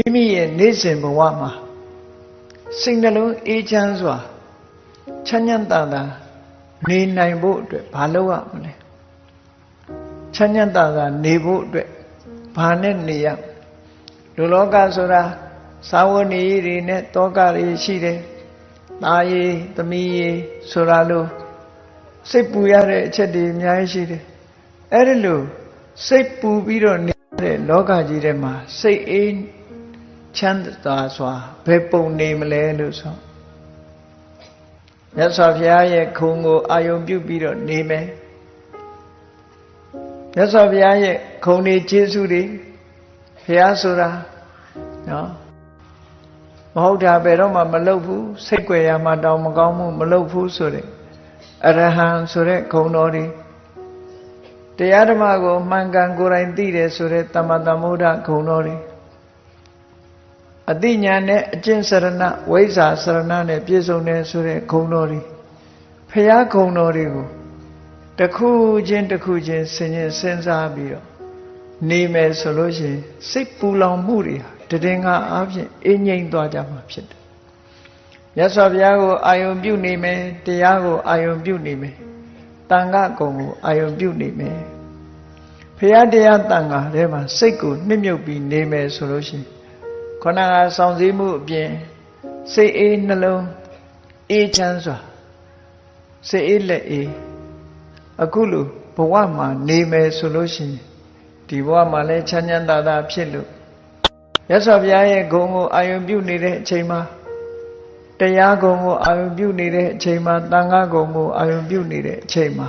မိမိရဲ့နေ့စဉ်ဘဝမှာစိတ်နှလုံးအေးချမ်းစွာချမ်းချမ်းသာသာနေနိုင်ဖို့အတွက်ဘာလုပ်ရမလဲချမ်းချမ်းသာသာနေဖို့အတွက်ဘာနဲ့နေရလူလောကဆိုတာသာဝဏီတွေနဲ့တောကတွေရှိတယ်။ตาရည်သမီးရည်ဆိုတာလို့စိတ်ပူရတဲ့အချက်တွေအများကြီးရှိတယ်။အဲ့ဒီလိုစိတ်ပူပြီးတော့နေတဲ့လောကကြီးထဲမှာစိတ်အေး ချမ်းသာစွာဘယ်ပုံနေမလဲလို့ဆိုမြတ်စွာဘုရားရဲ့ခုံကိုအာယုံပြုပြီးတော့နေမယ်မြတ်စွာဘုရားရဲ့ခုံနေကျေးဇူးတွေဘုရားဆိုတာနော်မဟုတ်တာဘယ်တော့မှမလုပ်ဘူးစိတ်ွယ်ရမှတောင်မကောင်းမှုမလုပ်ဘူးဆိုတဲ့အရဟံဆိုတဲ့ခုံတော်တွေတရားဓမ္မကိုမှန်ကန်ကိုယ်တိုင်သိတယ်ဆိုတဲ့တမ္မတမုဒ္ဒခုံတော်တွေ အတိညာနဲ့အကျင့်စရဏဝိဇ္ဇာစရဏနဲ့ပြည့်စုံတယ်ဆိုတဲ့ခုံတော်တွေဖရာခုံတော်တွေကိုတစ်ခုချင်းတစ်ခုချင်းဆင်ញင်စဉ်းစားပြီးတော့နေမယ်ဆိုလို့ရှိရင်စိတ်ပူလောင်မှုတွေဟာတည်ငါအားဖြင့်အငြိမ့်သွားကြမှာဖြစ်တယ်မြတ်စွာဘုရားကိုအာယုံပြုနေမယ်တရားကိုအာယုံပြုနေမယ်တန်ခါကုံကိုအာယုံပြုနေမယ်ဖရာတရားတန်ခါထဲမှာစိတ်ကိုနှစ်မြုပ်ပြီးနေမယ်ဆိုလို့ရှိရင် ခန္ဓာကစောင့်စည်းမှုအပြင်စိတ်အေးနှလုံးအေးချမ်းစွာစိတ်အေးလက်အေးအခုလိုဘဝမှာနေမယ်ဆိုလို့ရှိရင်ဒီဘဝမှာလည်းချမ်းချမ်းသာသာဖြစ်လို့ရသော်ဘုရားရဲ့ဂုဏ်ကိုအာယုံပြုနေတဲ့အချိန်မှာတရားဂုဏ်ကိုအာယုံပြုနေတဲ့အချိန်မှာတန်ခါဂုဏ်ကိုအာယုံပြုနေတဲ့အချိန်မှာ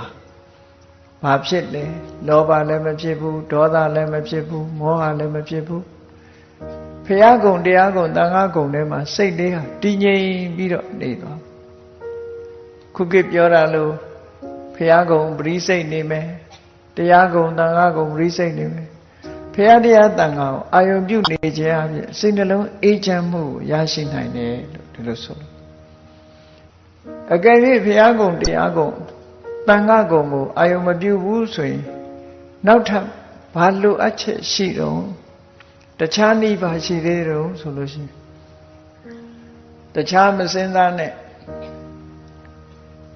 ဘာဖြစ်လဲလောဘလည်းမဖြစ်ဘူးဒေါသလည်းမဖြစ်ဘူးမောဟလည်းမဖြစ်ဘူး ဖရာဂုံတရားဂုံတန်ခါဂုံထဲမှာစိတ်လေးဟာတည်ငြိမ်ပြီးတော့နေသွားခုခေတ်ပြောတာလို့ဖရာဂုံပရိစိတ်နေမယ်တရားဂုံတန်ခါဂုံပရိစိတ်နေမယ်ဖရာတရားတန်ခါကိုအာယုံပြုနေခြင်းအပြင်စိတ်နှလုံးအေးချမ်းမှုကိုရရှိနိုင်တယ်လို့ဒီလိုဆိုလို့အကယ်၍ဖရာဂုံတရားဂုံတန်ခါဂုံကိုအာယုံမပြုဘူးဆိုရင်နောက်ထပ်ဘာလိုအပ်ချက်ရှိတော့ တခြားနိဗ္ဗာန်ရှိသေးတယ်ဆိုလို့ရှိရင်တခြားမစင်စားနဲ့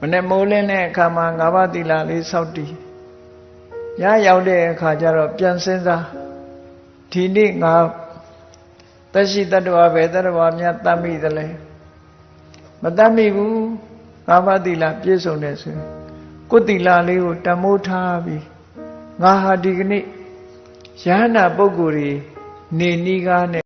မနဲ့မိုးလင်းတဲ့အခါမှာငါးပါးသီလလေးစောင့်တည်ညရောက်တဲ့အခါကျတော့ပြန်စင်စားဒီနေ့ငါတက်ရှိတတ္တဝါပဲတတ္တဝါများတတ်မိသလဲမတတ်မိဘူးငါးပါးသီလပြည့်စုံတယ်ဆိုရင်ကိုယ်သီလလေးကိုတမိုးထားပြီးငါဟာဒီကနေ့ယဟနာပုဂ္ဂိုလ်တွေ နေနီးကားနဲ့